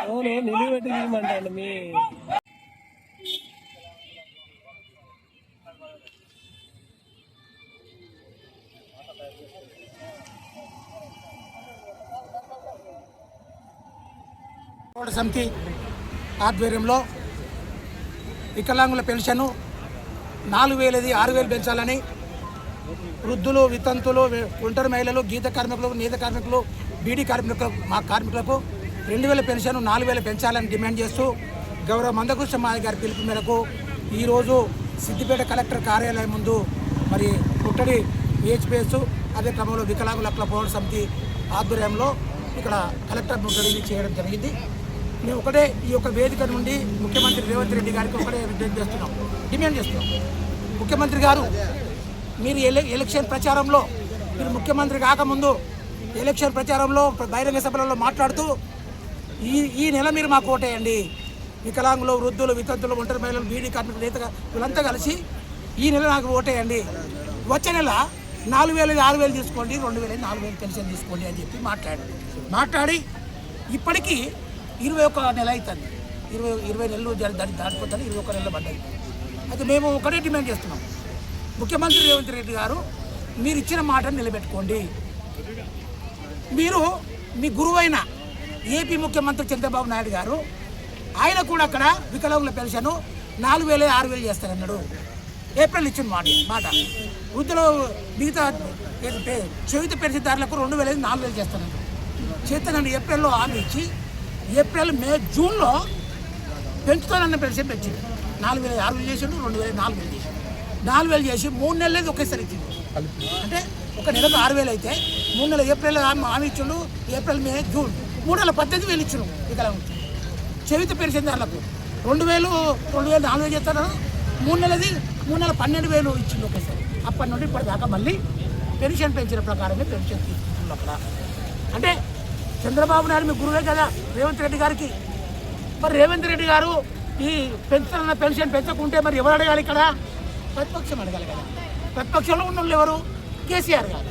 అవును నిలబెట్టి తీయమంటాను మీ రోడ్డు సమితి ఆధ్వర్యంలో వికలాంగుల పెన్షను నాలుగు వేలది ఆరు వేలు పెంచాలని వృద్ధులు వితంతులు ఒంటరి మహిళలు గీత కార్మికులు నీత కార్మికులు బీడీ కార్మికులకు మా కార్మికులకు రెండు వేల పెన్షన్ నాలుగు వేలు పెంచాలని డిమాండ్ చేస్తూ గౌరవ మందకృష్ణ మాది గారి పిలుపు మేరకు ఈరోజు సిద్దిపేట కలెక్టర్ కార్యాలయం ముందు మరి పుట్టడి విహెచ్పిఎస్ అదే క్రమంలో వికలాంగుల హక్కుల పోరాట సమితి ఆధ్వర్యంలో ఇక్కడ కలెక్టర్ ముట్టడి చేయడం జరిగింది. మేము ఒకటే ఈ యొక్క వేదిక నుండి ముఖ్యమంత్రి రేవంత్ రెడ్డి గారికి ఒకటే విజ్ఞప్తి చేస్తున్నాం. డిమాండ్ చేస్తున్నాం. ముఖ్యమంత్రి గారు మీరు ఎలక్షన్ ప్రచారంలో మీరు ముఖ్యమంత్రి కాకముందు ఎలక్షన్ ప్రచారంలో బహిరంగ సభలలో మాట్లాడుతూ ఈ ఈ నెల మీరు మాకు ఓటేయండి. వికలాంగులు వృద్ధులు వితంతులు ఒంటరి మహిళలు బీడీ కార్మికులు నేత వీళ్ళంతా కలిసి ఈ నెల నాకు ఓటేయండి. వచ్చే నెల నాలుగు వేలు ఆరు వేలు తీసుకోండి రెండు వేలు నాలుగు వేలు పెన్షన్ తీసుకోండి అని చెప్పి మాట్లాడి మాట్లాడి ఇప్పటికీ ఇరవై ఒక్క నెల అవుతుంది ఇరవై ఇరవై నెలలు దాని దాటిపోతుంది ఇరవై ఒక్క నెలలు పడ్డాయి. అయితే మేము ఒకటే డిమాండ్ చేస్తున్నాం. ముఖ్యమంత్రి రేవంత్ రెడ్డి గారు మీరు ఇచ్చిన మాటను నిలబెట్టుకోండి. మీరు మీ గురువైన ఏపీ ముఖ్యమంత్రి చంద్రబాబు నాయుడు గారు ఆయన కూడా అక్కడ వికలాంగుల పెన్షన్ నాలుగు వేలు ఆరు వేలు చేస్తారన్నాడు. ఏప్రిల్ ఇచ్చిన మాట మాట. వృద్ధులు మిగతా ఏదైతే చెవిత పెన్షన్దారులకు రెండు వేలు ఐదు, నాలుగు వేలు చేస్తారన్నాడు. చేస్తానని ఏప్రిల్లో హామీ ఇచ్చి ఏప్రిల్ మే జూన్లో పెంచుతానన్న పెన్షన్ పెంచింది నాలుగు వేలు ఆరు వేలు చేసిండు రెండు వేలు నాలుగు వేలు చేసిండు. నాలుగు వేలు చేసి మూడు నెలలేదు ఒకేసారి ఇచ్చింది అంటే ఒక నెలకు ఆరు వేలు అయితే మూడు నెలలు ఏప్రిల్ హామీ ఇచ్చిండు ఏప్రిల్ మే జూన్. మూడు నెలల పద్దెనిమిది వేలు ఇచ్చిండు వికలాంగులు చెవిత పెన్షన్దారులకు రెండు వేలు రెండు వేలు నాలుగు వేలు చేస్తారు మూడు నెలది మూడు నెలల పన్నెండు వేలు ఇచ్చిండు ఒకేసారి. అప్పటి నుండి ఇప్పటిదాకా మళ్ళీ పెన్షన్ పెంచిన ప్రకారమే పెన్షన్ తీసుకుంటుంది అక్కడ. అంటే చంద్రబాబు నాయుడు మీ గురువే కదా రేవంత్ రెడ్డి గారికి. మరి రేవంత్ రెడ్డి గారు ఈ పెంచుతున్న పెన్షన్ పెంచకుంటే మరి ఎవరు అడగాలి ఇక్కడ? ప్రతిపక్షం అడగాలి కదా. ప్రతిపక్షంలో ఉన్న వాళ్ళు ఎవరు? కేసీఆర్ గారు.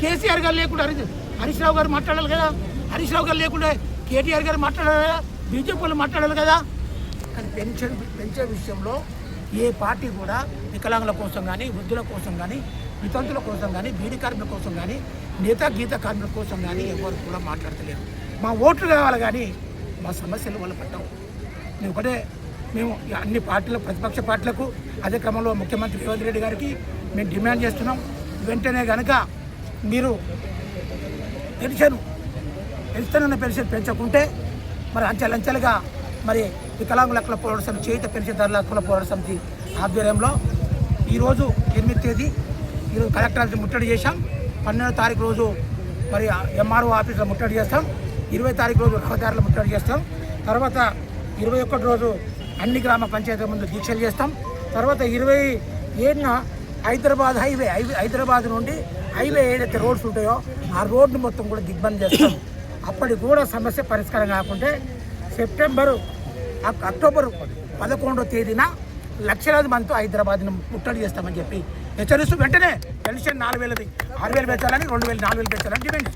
కేసీఆర్ గారు లేకుండా హరి హరీష్ రావు గారు మాట్లాడాలి కదా. హరీష్ రావు గారు లేకుండా కేటీఆర్ గారు మాట్లాడాలి కదా. బీజేపీ వాళ్ళు మాట్లాడాలి కదా. కానీ పెన్షన్ పెన్షన్ విషయంలో ఏ పార్టీ కూడా వికలాంగుల కోసం కానీ వృద్ధుల కోసం కానీ వితంతుల కోసం కానీ బీడీ కార్మికుల కోసం కానీ నేత గీత కార్మికుల కోసం కానీ ఎవరు కూడా మాట్లాడతలేరు. మా ఓట్లు కావాలి కానీ మా సమస్యలు వాళ్ళు పట్టవు. మేము ఒకటే మేము అన్ని పార్టీల ప్రతిపక్ష పార్టీలకు అదే క్రమంలో ముఖ్యమంత్రి రేవంత్ రెడ్డి గారికి మేము డిమాండ్ చేస్తున్నాం. వెంటనే కనుక మీరు పెన్షన్ పెన్షన్ పెన్షన్ పెంచకుంటే మరి అంచెలంచెలుగా మరి వికలాంగుల హక్కుల పోరాట సమితి చేయుత పెన్షన్దారుల హక్కుల పోరాట సమితి ఆధ్వర్యంలో ఈరోజు ఎనిమిది తేదీ ఈరోజు కలెక్టర్ ముట్టడి చేశాం. పన్నెండో తారీఖు రోజు మరి ఎంఆర్ఓ ఆఫీస్లో ముట్టడి చేస్తాం. ఇరవై తారీఖు రోజు రహదారులు ముట్టడి చేస్తాం. తర్వాత ఇరవై ఒక్కటి రోజు అన్ని గ్రామ పంచాయతీల ముందు దీక్షలు చేస్తాం. తర్వాత ఇరవై ఏడున హైదరాబాద్ హైవే హైవే హైదరాబాద్ నుండి హైవే ఏదైతే రోడ్స్ ఉంటాయో ఆ రోడ్ను మొత్తం కూడా దిగ్బంద్ చేస్తాం. అప్పటికి కూడా సమస్య పరిష్కారం కాకుంటే సెప్టెంబరు అక్టోబర్ పదకొండో తేదీన లక్షలాది మందితో హైదరాబాద్ను ముట్టడి చేస్తామని చెప్పి హెచ్చరిస్తూ వెంటనే పెన్షన్ నాలుగు వేలది ఆరు వేలు పెంచాలని రెండు వేలు నాలుగు వేలు పెంచాలని చెప్పండి